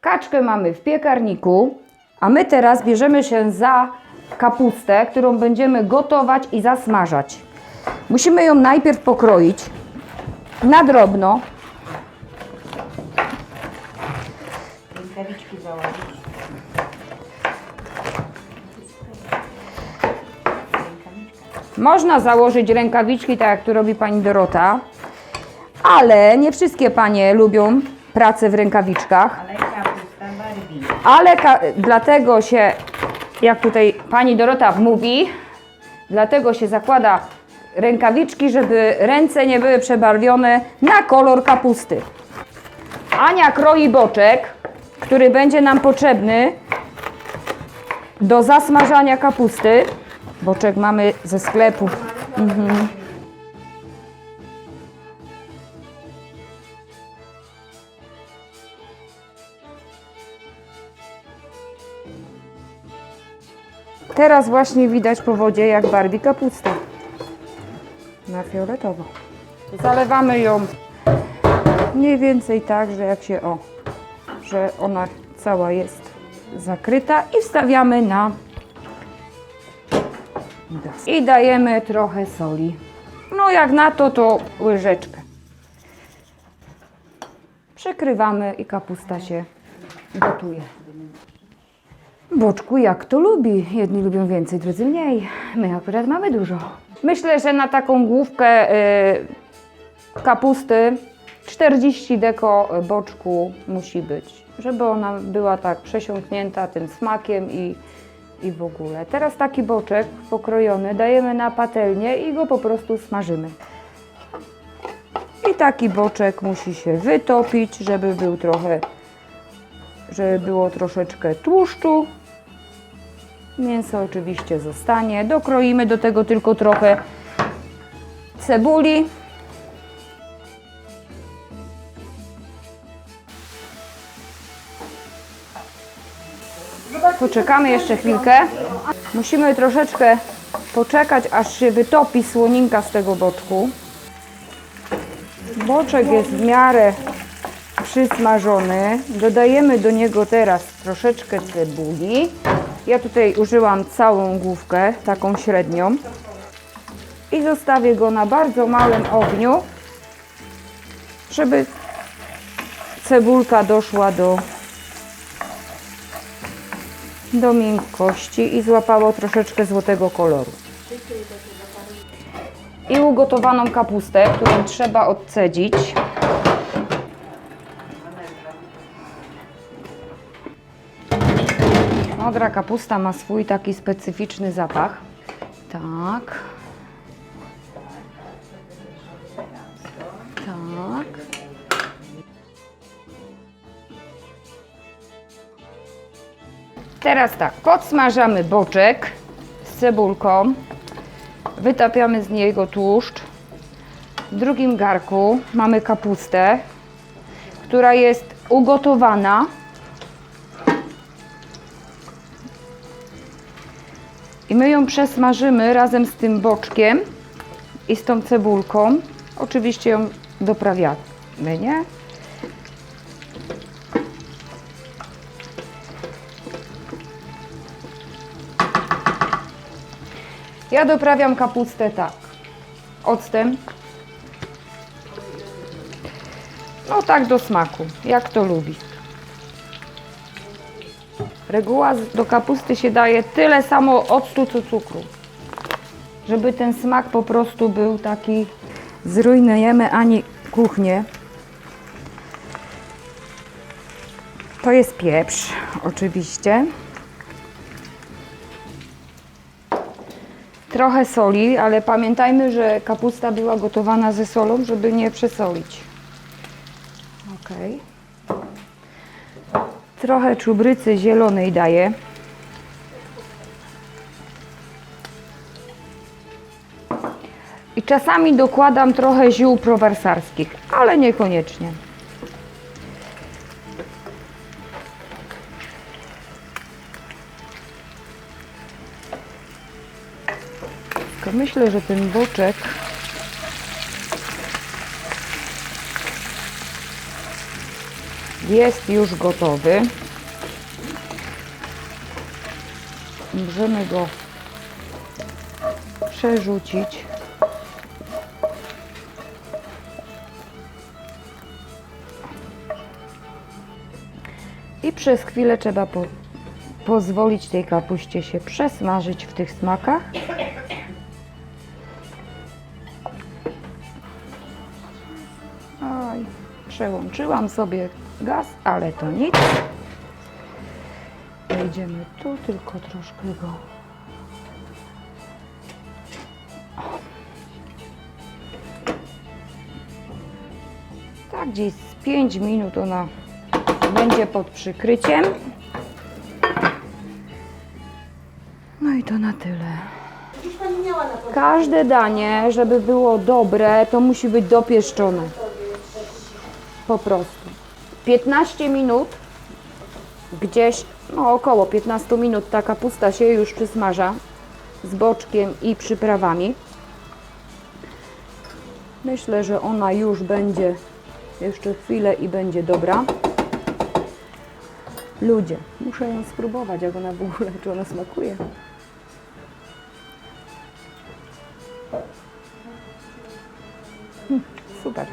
Kaczkę mamy w piekarniku, a my teraz bierzemy się za kapustę, którą będziemy gotować i zasmażać. Musimy ją najpierw pokroić na drobno. Rękawiczki założyć. Można założyć rękawiczki, tak jak tu robi pani Dorota, ale nie wszystkie panie lubią pracę w rękawiczkach. Ale dlatego się, jak tutaj pani Dorota mówi, dlatego się zakłada rękawiczki, żeby ręce nie były przebarwione na kolor kapusty. Ania kroi boczek, który będzie nam potrzebny do zasmażania kapusty. Boczek mamy ze sklepu. Mhm. Teraz właśnie widać po wodzie, jak barwi kapustę. Na fioletowo. Zalewamy ją mniej więcej tak, że jak się o, że ona cała jest zakryta i wstawiamy na. I dajemy trochę soli. No jak na to, to łyżeczkę. Przykrywamy i kapusta się gotuje. Boczku, jak to lubi. Jedni lubią więcej, drudzy mniej. My akurat mamy dużo. Myślę, że na taką główkę y, kapusty 40 deko boczku musi być, żeby ona była tak przesiąknięta tym smakiem i, i w ogóle. Teraz taki boczek pokrojony dajemy na patelnię i go po prostu smażymy. I taki boczek musi się wytopić, żeby był trochę, żeby było troszeczkę tłuszczu. Mięso oczywiście zostanie. Dokroimy do tego tylko trochę cebuli. Poczekamy jeszcze chwilkę. Musimy troszeczkę poczekać, aż się wytopi słoninka z tego boczku. Boczek jest w miarę przysmażony. Dodajemy do niego teraz troszeczkę cebuli. Ja tutaj użyłam całą główkę, taką średnią. I zostawię go na bardzo małym ogniu, żeby cebulka doszła do, do miękkości i złapało troszeczkę złotego koloru. I ugotowaną kapustę, którą trzeba odcedzić. Modra kapusta ma swój taki specyficzny zapach. Tak. Tak. Teraz tak, podsmażamy boczek z cebulką. Wytapiamy z niego tłuszcz. W drugim garku mamy kapustę, która jest ugotowana. I my ją przesmażymy razem z tym boczkiem i z tą cebulką. Oczywiście ją doprawiamy, nie? Ja doprawiam kapustę tak. Octem. No tak do smaku, jak to lubi. Reguła do kapusty się daje tyle samo octu co cukru. Żeby ten smak po prostu był taki. Zrujnujemy ani kuchnię. To jest pieprz, oczywiście. Trochę soli, ale pamiętajmy, że kapusta była gotowana ze solą, żeby nie przesolić. Okej. Trochę czubrycy zielonej daję. I czasami dokładam trochę ziół prowersarskich, ale niekoniecznie. Myślę, że ten boczek jest już gotowy. Możemy go przerzucić. I przez chwilę trzeba po, pozwolić tej kapuście się przesmażyć w tych smakach. Oj, przełączyłam sobie gaz, ale to nic. Wejdziemy tu, tylko troszkę go. O. Tak, gdzieś z 5 minut ona będzie pod przykryciem. No i to na tyle. Każde danie, żeby było dobre, to musi być dopieszczone. Po prostu. 15 minut, gdzieś, no około 15 minut ta kapusta się już przysmaża z boczkiem i przyprawami. Myślę, że ona już będzie jeszcze chwilę i będzie dobra. Ludzie, muszę ją spróbować, jak ona w ogóle, czy ona smakuje. Hmm, super.